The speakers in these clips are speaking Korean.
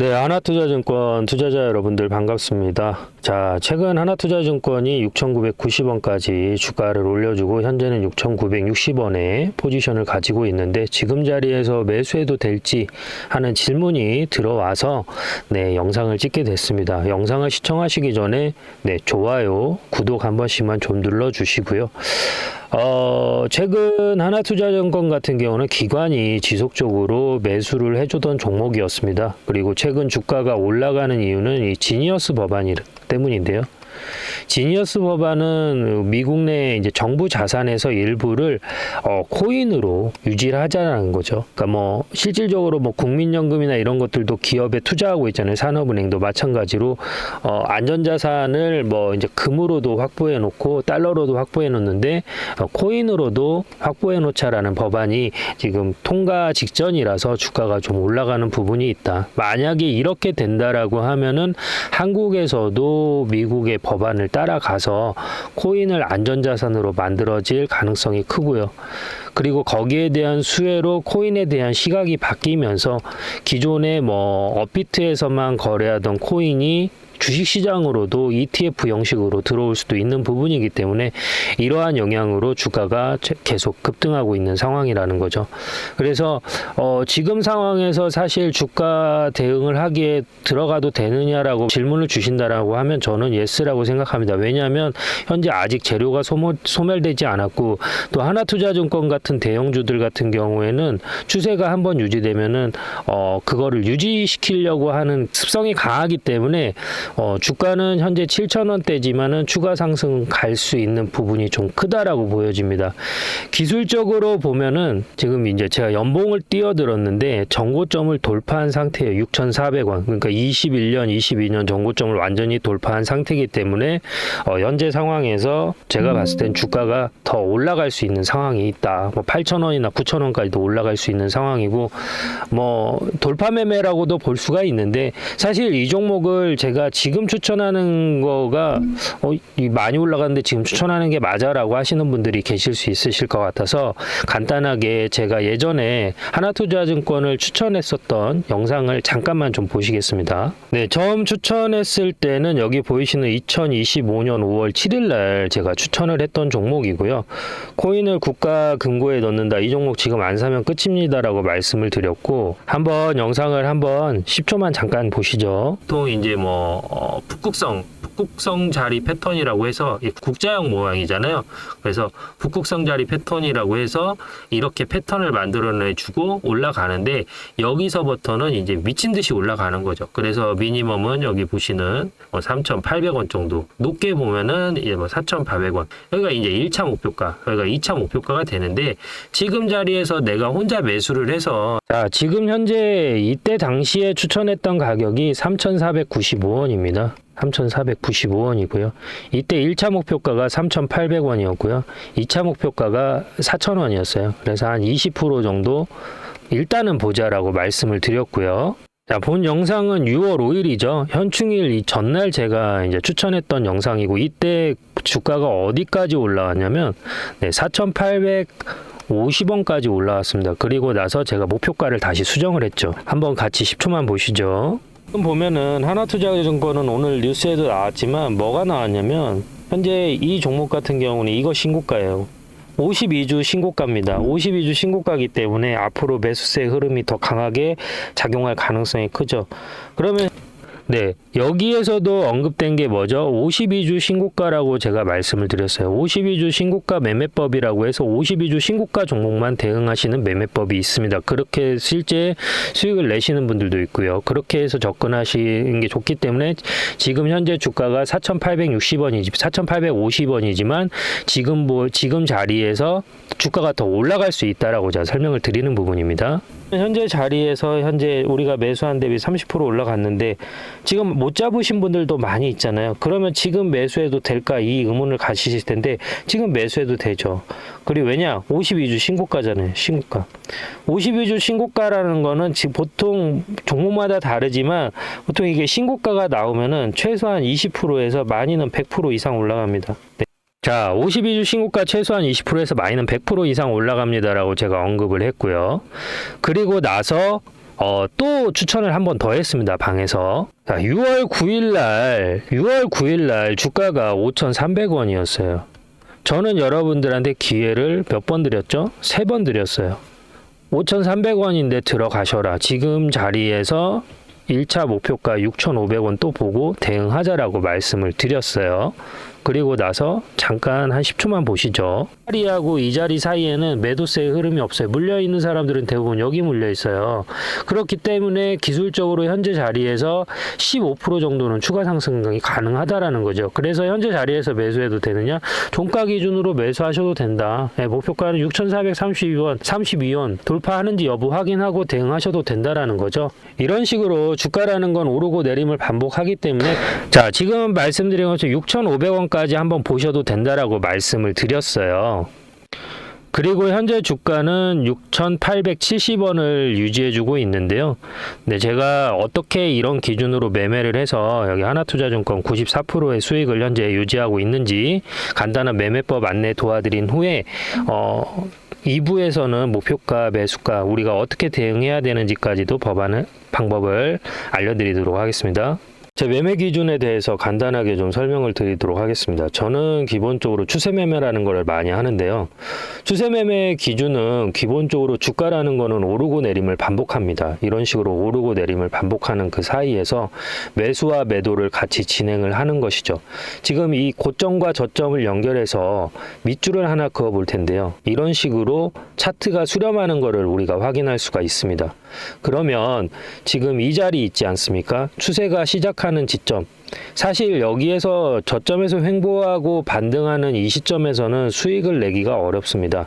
네, 하나투자증권 투자자 여러분들 반갑습니다. 자, 최근 하나투자증권이 6,990원까지 주가를 올려주고 현재는 6,960원에 포지션을 가지고 있는데 지금 자리에서 매수해도 될지 하는 질문이 들어와서 네, 영상을 찍게 됐습니다. 영상을 시청하시기 전에 네, 좋아요, 구독 한 번씩만 좀 눌러 주시고요. 어, 최근 하나투자증권 같은 경우는 기관이 지속적으로 매수를 해주던 종목이었습니다. 그리고 최근 주가가 올라가는 이유는 이 지니어스 법안이 때문인데요. 지니어스 법안은 미국 내 이제 정부 자산에서 일부를 어, 코인으로 유지를 하자는 거죠. 그러니까 뭐 실질적으로 뭐 국민연금이나 이런 것들도 기업에 투자하고 있잖아요. 산업은행도 마찬가지로 어, 안전자산을 뭐 이제 금으로도 확보해 놓고 달러로도 확보해 놓는데 어, 코인으로도 확보해 놓자라는 법안이 지금 통과 직전이라서 주가가 좀 올라가는 부분이 있다. 만약에 이렇게 된다라고 하면은 한국에서도 미국의 법안을 따라가서 코인을 안전자산으로 만들어질 가능성이 크고요. 그리고 거기에 대한 수혜로 코인에 대한 시각이 바뀌면서 기존의 뭐 업비트에서만 거래하던 코인이 주식시장으로도 ETF 형식으로 들어올 수도 있는 부분이기 때문에 이러한 영향으로 주가가 계속 급등하고 있는 상황이라는 거죠. 그래서 어 지금 상황에서 사실 주가 대응을 하기에 들어가도 되느냐라고 질문을 주신다라고 하면 저는 예스라고 생각합니다. 왜냐하면 현재 아직 재료가 소모, 소멸되지 않았고 또 하나투자증권 같은 대형주들 같은 경우에는 추세가 한번 유지되면은 어 그거를 유지시키려고 하는 습성이 강하기 때문에 어, 주가는 현재 7,000원대지만은 추가 상승 갈 수 있는 부분이 좀 크다라고 보여집니다. 기술적으로 보면은 지금 이제 제가 연봉을 뛰어들었는데 정고점을 돌파한 상태예요. 6,400원. 그러니까 21년, 22년 정고점을 완전히 돌파한 상태이기 때문에 어, 현재 상황에서 제가 봤을 땐 주가가 더 올라갈 수 있는 상황이 있다. 뭐 8,000원이나 9,000원까지도 올라갈 수 있는 상황이고 뭐 돌파 매매라고도 볼 수가 있는데 사실 이 종목을 제가 지금 추천하는 거가 어, 이 많이 올라갔는데 지금 추천하는 게 맞아라고 하시는 분들이 계실 수 있으실 것 같아서 간단하게 제가 예전에 하나투자증권을 추천했었던 영상을 잠깐만 좀 보시겠습니다. 네, 처음 추천했을 때는 여기 보이시는 2025년 5월 7일 날 제가 추천을 했던 종목이고요. 코인을 국가 금고에 넣는다. 이 종목 지금 안 사면 끝입니다라고 말씀을 드렸고 한번 영상을 한번 10초만 잠깐 보시죠. 또 이제 뭐 어, 북극성 북극성 자리 패턴이라고 해서 이 국자형 모양이잖아요. 그래서 북극성 자리 패턴이라고 해서 이렇게 패턴을 만들어내 주고 올라가는데 여기서부터는 이제 미친 듯이 올라가는 거죠. 그래서 미니멈은 여기 보시는 뭐 3,800원 정도 높게 보면은 이제 뭐 4,800원 여기가 이제 1차 목표가 여기가 2차 목표가가 되는데 지금 자리에서 내가 혼자 매수를 해서 자 지금 현재 이때 당시에 추천했던 가격이 3,495원입니다. 3,495원이고요. 이때 1차 목표가가 3,800원이었고요. 2차 목표가가 4,000원이었어요. 그래서 한 20% 정도 일단은 보자라고 말씀을 드렸고요. 자, 본 영상은 6월 5일이죠. 현충일 이 전날 제가 이제 추천했던 영상이고 이때 주가가 어디까지 올라왔냐면 네, 4,800 50원까지 올라왔습니다. 그리고 나서 제가 목표가를 다시 수정을 했죠. 한번 같이 10초만 보시죠. 지금 보면은 하나투자증권은 오늘 뉴스에도 나왔지만 뭐가 나왔냐면 현재 이 종목 같은 경우는 이거 신고가예요. 52주 신고가입니다. 52주 신고가이기 때문에 앞으로 매수세 흐름이 더 강하게 작용할 가능성이 크죠. 그러면 네, 여기에서도 언급된 게 뭐죠? 52주 신고가라고 제가 말씀을 드렸어요. 52주 신고가 매매법이라고 해서 52주 신고가 종목만 대응하시는 매매법이 있습니다. 그렇게 실제 수익을 내시는 분들도 있고요. 그렇게 해서 접근하시는 게 좋기 때문에 지금 현재 주가가 4,860원이지 4,850원이지만 지금 뭐 지금 자리에서 주가가 더 올라갈 수 있다라고 제가 설명을 드리는 부분입니다. 현재 자리에서 현재 우리가 매수한 대비 30% 올라갔는데 지금 못 잡으신 분들도 많이 있잖아요. 그러면 지금 매수해도 될까 이 의문을 가지실 텐데 지금 매수해도 되죠. 그리고 왜냐? 52주 신고가잖아요. 신고가. 52주 신고가라는 거는 지금 보통 종목마다 다르지만 보통 이게 신고가가 나오면은 최소한 20%에서 많이는 100% 이상 올라갑니다. 네. 자, 52주 신고가 최소한 20%에서 많이는 100% 이상 올라갑니다라고 제가 언급을 했고요. 그리고 나서 어, 또 추천을 한 번 더 했습니다. 방에서. 자, 6월 9일 날 6월 9일 날 주가가 5,300원이었어요. 저는 여러분들한테 기회를 몇 번 드렸죠? 세 번 드렸어요. 5,300원인데 들어가셔라. 지금 자리에서 1차 목표가 6,500원 또 보고 대응하자라고 말씀을 드렸어요. 그리고 나서 잠깐 한 10초만 보시죠. 이 자리하고 이 자리 사이에는 매도세의 흐름이 없어요. 물려 있는 사람들은 대부분 여기 물려 있어요. 그렇기 때문에 기술적으로 현재 자리에서 15% 정도는 추가 상승이 가능하다라는 거죠. 그래서 현재 자리에서 매수해도 되느냐? 종가 기준으로 매수하셔도 된다. 네, 목표가는 6,432원, 32원 돌파하는지 여부 확인하고 대응하셔도 된다라는 거죠. 이런 식으로 주가라는 건 오르고 내림을 반복하기 때문에 자 지금 말씀드린 것처럼 6,500원 까지 한번 보셔도 된다라고 말씀을 드렸어요. 그리고 현재 주가는 6,870원을 유지해주고 있는데요. 네, 제가 어떻게 이런 기준으로 매매를 해서 여기 하나투자증권 94%의 수익을 현재 유지하고 있는지 간단한 매매법 안내 도와드린 후에 어, 2부에서는 목표가, 매수가, 우리가 어떻게 대응해야 되는지까지도 법안을 방법을 알려드리도록 하겠습니다. 제 매매 기준에 대해서 간단하게 좀 설명을 드리도록 하겠습니다. 저는 기본적으로 추세 매매라는 걸 많이 하는데요. 추세 매매 기준은 기본적으로 주가라는 거는 오르고 내림을 반복합니다. 이런 식으로 오르고 내림을 반복하는 그 사이에서 매수와 매도를 같이 진행을 하는 것이죠. 지금 이 고점과 저점을 연결해서 밑줄을 하나 그어 볼 텐데요. 이런 식으로 차트가 수렴하는 것을 우리가 확인할 수가 있습니다. 그러면 지금 이 자리 있지 않습니까? 추세가 시작하는 지점. 사실 여기에서 저점에서 횡보하고 반등하는 이 시점에서는 수익을 내기가 어렵습니다.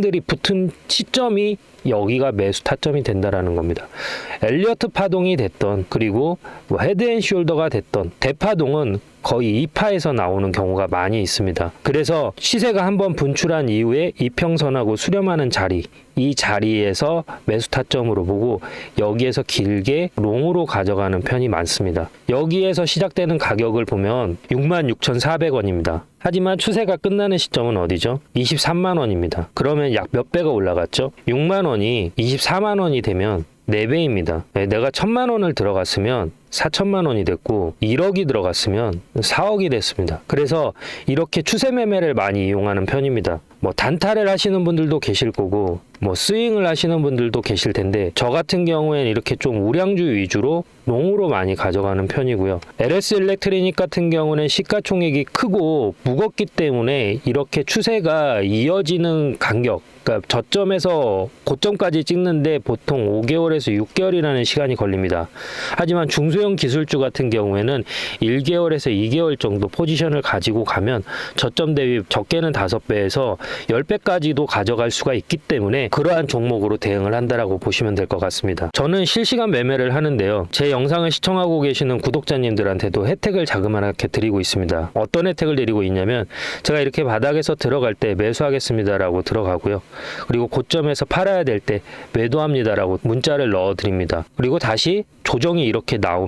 들이 붙은 시점이 여기가 매수 타점이 된다라는 겁니다. 엘리어트 파동이 됐던 그리고 뭐 헤드앤숄더가 됐던 대파동은 거의 2파에서 나오는 경우가 많이 있습니다. 그래서 시세가 한번 분출한 이후에 이평선하고 수렴하는 자리 이 자리에서 매수 타점으로 보고 여기에서 길게 롱으로 가져가는 편이 많습니다. 여기에서 시작되는 가격을 보면 66,400원입니다. 하지만 추세가 끝나는 시점은 어디죠? 23만 원입니다. 그러면 약 몇 배가 올라갔죠? 6만 원이 24만 원이 되면 4배입니다. 내가 1000만 원을 들어갔으면 4천만 원이 됐고 1억이 들어갔으면 4억이 됐습니다. 그래서 이렇게 추세 매매를 많이 이용하는 편입니다. 뭐 단타를 하시는 분들도 계실 거고 뭐 스윙을 하시는 분들도 계실 텐데 저 같은 경우에는 이렇게 좀 우량주 위주로 롱으로 많이 가져가는 편이고요. LS 일렉트리닉 같은 경우는 시가총액이 크고 무겁기 때문에 이렇게 추세가 이어지는 간격 그러니까 저점에서 고점까지 찍는데 보통 5개월에서 6개월이라는 시간이 걸립니다. 하지만 중소 형 기술주 같은 경우에는 1개월에서 2개월 정도 포지션을 가지고 가면 저점 대비 적게는 5배에서 10배까지도 가져갈 수가 있기 때문에 그러한 종목으로 대응을 한다라고 보시면 될 것 같습니다. 저는 실시간 매매를 하는데요. 제 영상을 시청하고 계시는 구독자님들한테도 혜택을 자그마하게 드리고 있습니다. 어떤 혜택을 드리고 있냐면 제가 이렇게 바닥에서 들어갈 때 매수하겠습니다라고 들어가고요. 그리고 고점에서 팔아야 될 때 매도합니다라고 문자를 넣어 드립니다. 그리고 다시 조정이 이렇게 나오면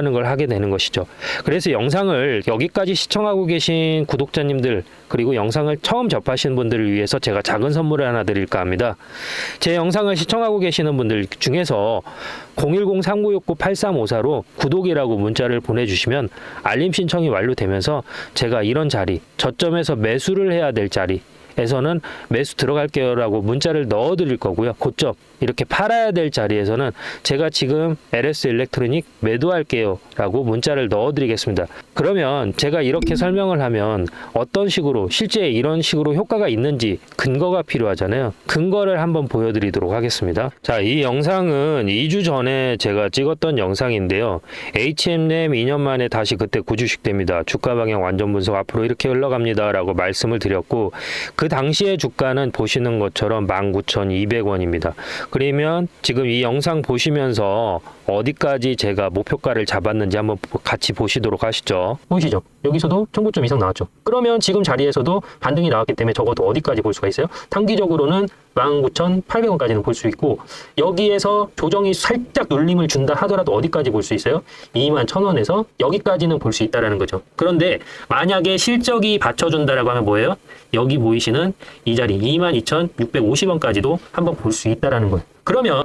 는 걸 하게 되는 것이죠. 그래서 영상을 여기까지 시청하고 계신 구독자님들 그리고 영상을 처음 접하시는 분들을 위해서 제가 작은 선물을 하나 드릴까 합니다. 제 영상을 시청하고 계시는 분들 중에서 010-3969-8354로 구독이라고 문자를 보내주시면 알림 신청이 완료되면서 제가 이런 자리, 저점에서 매수를 해야 될 자리, 에서는 매수 들어갈게요라고 문자를 넣어 드릴 거고요. 고점 이렇게 팔아야 될 자리에서는 제가 지금 LS 일렉트로닉 매도할게요라고 문자를 넣어 드리겠습니다. 그러면 제가 이렇게 설명을 하면 어떤 식으로 실제 이런 식으로 효과가 있는지 근거가 필요하잖아요. 근거를 한번 보여 드리도록 하겠습니다. 자, 이 영상은 2주 전에 제가 찍었던 영상인데요. HM램 2년 만에 다시 그때 구주식 됩니다. 주가 방향 완전 분석 앞으로 이렇게 흘러갑니다라고 말씀을 드렸고 그 당시의 주가는 보시는 것처럼 19,200원입니다. 그러면 지금 이 영상 보시면서 어디까지 제가 목표가를 잡았는지 한번 같이 보시도록 하시죠. 보이시죠? 여기서도 청구점 이상 나왔죠. 그러면 지금 자리에서도 반등이 나왔기 때문에 적어도 어디까지 볼 수가 있어요? 단기적으로는 19,800원까지는 볼 수 있고 여기에서 조정이 살짝 눌림을 준다 하더라도 어디까지 볼 수 있어요? 21,000원에서 여기까지는 볼 수 있다라는 거죠. 그런데 만약에 실적이 받쳐준다라고 하면 뭐예요? 여기 보이시는 이 자리 22,650원까지도 한번 볼 수 있다라는 거예요. 그러면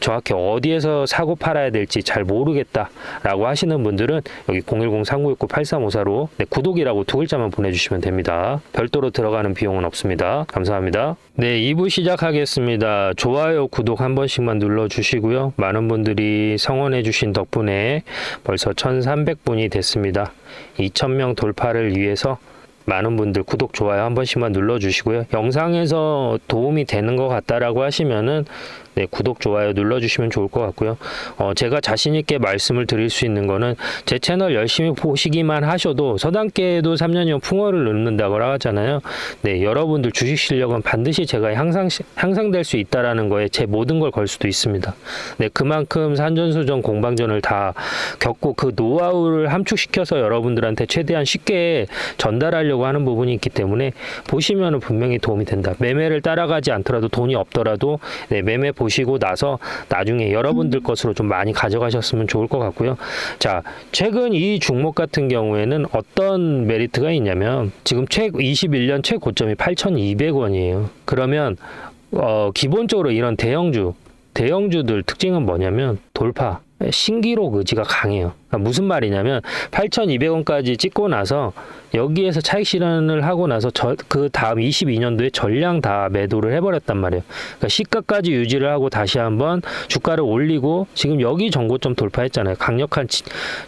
정확히 어디에서 사고 팔아야 될지 잘 모르겠다라고 하시는 분들은 여기 010-3969-8354로 네, 구독이라고 두 글자만 보내주시면 됩니다. 별도로 들어가는 비용은 없습니다. 감사합니다. 네, 2부 시작하겠습니다. 좋아요, 구독 한 번씩만 눌러주시고요. 많은 분들이 성원해주신 덕분에 벌써 1,300분이 됐습니다. 2,000명 돌파를 위해서 많은 분들 구독, 좋아요 한 번씩만 눌러주시고요. 영상에서 도움이 되는 것 같다라고 하시면은 네, 구독, 좋아요 눌러주시면 좋을 것 같고요. 어, 제가 자신있게 말씀을 드릴 수 있는 거는 제 채널 열심히 보시기만 하셔도 서당계에도 3년이면 풍어를 넣는다고 하잖아요. 네, 여러분들 주식 실력은 반드시 제가 향상, 향상될 수 있다라는 거에 제 모든 걸 걸 수도 있습니다. 네, 그만큼 산전수전 공방전을 다 겪고 그 노하우를 함축시켜서 여러분들한테 최대한 쉽게 전달하려고 하는 부분이 있기 때문에 보시면은 분명히 도움이 된다. 매매를 따라가지 않더라도 돈이 없더라도 네, 매매 보 시고 나서 나중에 여러분들 것으로 좀 많이 가져가셨으면 좋을 것 같고요. 자, 최근 이 종목 같은 경우에는 어떤 메리트가 있냐면 지금 최 21년 최고점이 8,200원이에요. 그러면 어, 기본적으로 이런 대형주 대형주들 특징은 뭐냐면 돌파 신기록 의지가 강해요. 그러니까 무슨 말이냐면 8,200원까지 찍고 나서 여기에서 차익 실현을 하고 나서 저, 그 다음 22년도에 전량 다 매도를 해버렸단 말이에요. 그러니까 시가까지 유지를 하고 다시 한번 주가를 올리고 지금 여기 정고점 돌파했잖아요. 강력한 지-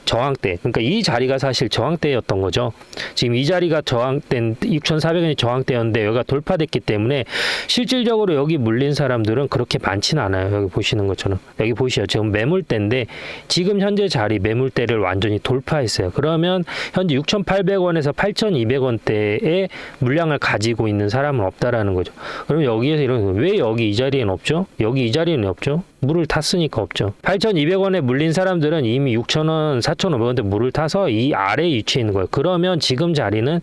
저항대. 그러니까 이 자리가 사실 저항대였던 거죠. 지금 이 자리가 저항된 6,400원이 저항대였는데 여기가 돌파됐기 때문에 실질적으로 여기 물린 사람들은 그렇게 많지는 않아요. 여기 보시는 것처럼 여기 보시죠. 지금 매물대인데 지금 현재 자리 매물대 6,000원대를 완전히 돌파했어요. 그러면 현재 6,800원에서 8,200원대의 물량을 가지고 있는 사람은 없다라는 거죠. 그럼 여기에서 이런 거, 왜 여기 이 자리에는 없죠? 여기 이 자리에는 없죠? 물을 탔으니까 없죠. 8,200원에 물린 사람들은 이미 6,000원, 4,500원대 물을 타서 이 아래에 위치해 있는 거예요. 그러면 지금 자리는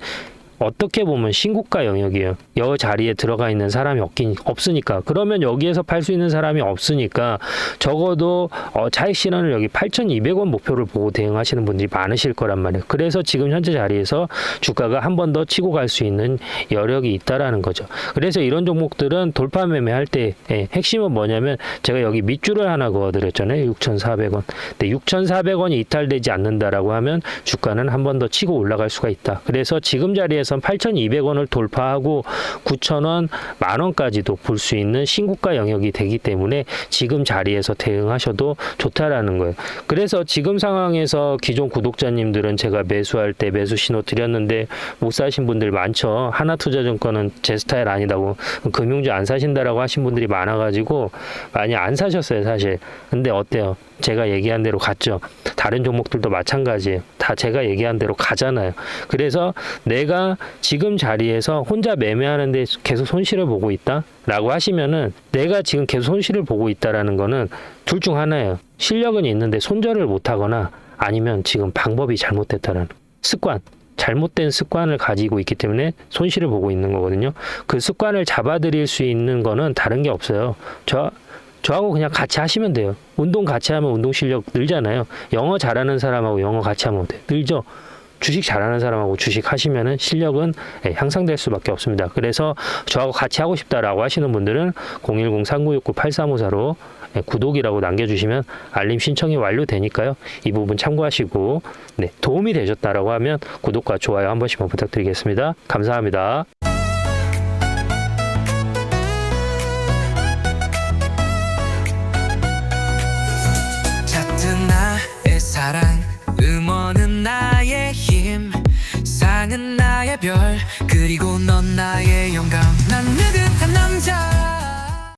어떻게 보면 신고가 영역이에요. 여 자리에 들어가 있는 사람이 없긴 없으니까. 그러면 여기에서 팔 수 있는 사람이 없으니까 적어도 어, 차익 실현을 여기 8,200원 목표를 보고 대응하시는 분들이 많으실 거란 말이에요. 그래서 지금 현재 자리에서 주가가 한 번 더 치고 갈 수 있는 여력이 있다라는 거죠. 그래서 이런 종목들은 돌파 매매할 때 예, 핵심은 뭐냐면 제가 여기 밑줄을 하나 그어드렸잖아요. 6,400원. 근데 6,400원이 이탈되지 않는다라고 하면 주가는 한 번 더 치고 올라갈 수가 있다. 그래서 지금 자리에 선 8,200원을 돌파하고 9,000원, 만 원까지도 볼 수 있는 신고가 영역이 되기 때문에 지금 자리에서 대응하셔도 좋다라는 거예요. 그래서 지금 상황에서 기존 구독자님들은 제가 매수할 때 매수 신호 드렸는데 못 사신 분들 많죠. 하나투자증권은 제 스타일 아니다고 금융주 안 사신다라고 하신 분들이 많아가지고 많이 안 사셨어요, 사실. 근데 어때요? 제가 얘기한 대로 갔죠. 다른 종목들도 마찬가지예요. 다 제가 얘기한 대로 가잖아요. 그래서 내가 지금 자리에서 혼자 매매하는데 계속 손실을 보고 있다? 라고 하시면은 내가 지금 계속 손실을 보고 있다라는 거는 둘 중 하나예요. 실력은 있는데 손절을 못 하거나 아니면 지금 방법이 잘못됐다라는 습관. 잘못된 습관을 가지고 있기 때문에 손실을 보고 있는 거거든요. 그 습관을 잡아드릴 수 있는 거는 다른 게 없어요. 저 저하고 그냥 같이 하시면 돼요. 운동 같이 하면 운동 실력 늘잖아요. 영어 잘하는 사람하고 영어 같이 하면 어때? 늘죠. 주식 잘하는 사람하고 주식 하시면은 실력은 예, 향상될 수밖에 없습니다. 그래서 저하고 같이 하고 싶다라고 하시는 분들은 010-3969-8354로 예, 구독이라고 남겨주시면 알림 신청이 완료되니까요. 이 부분 참고하시고 네, 도움이 되셨다라고 하면 구독과 좋아요 한 번씩만 부탁드리겠습니다. 감사합니다. 별. 그리고 넌 나의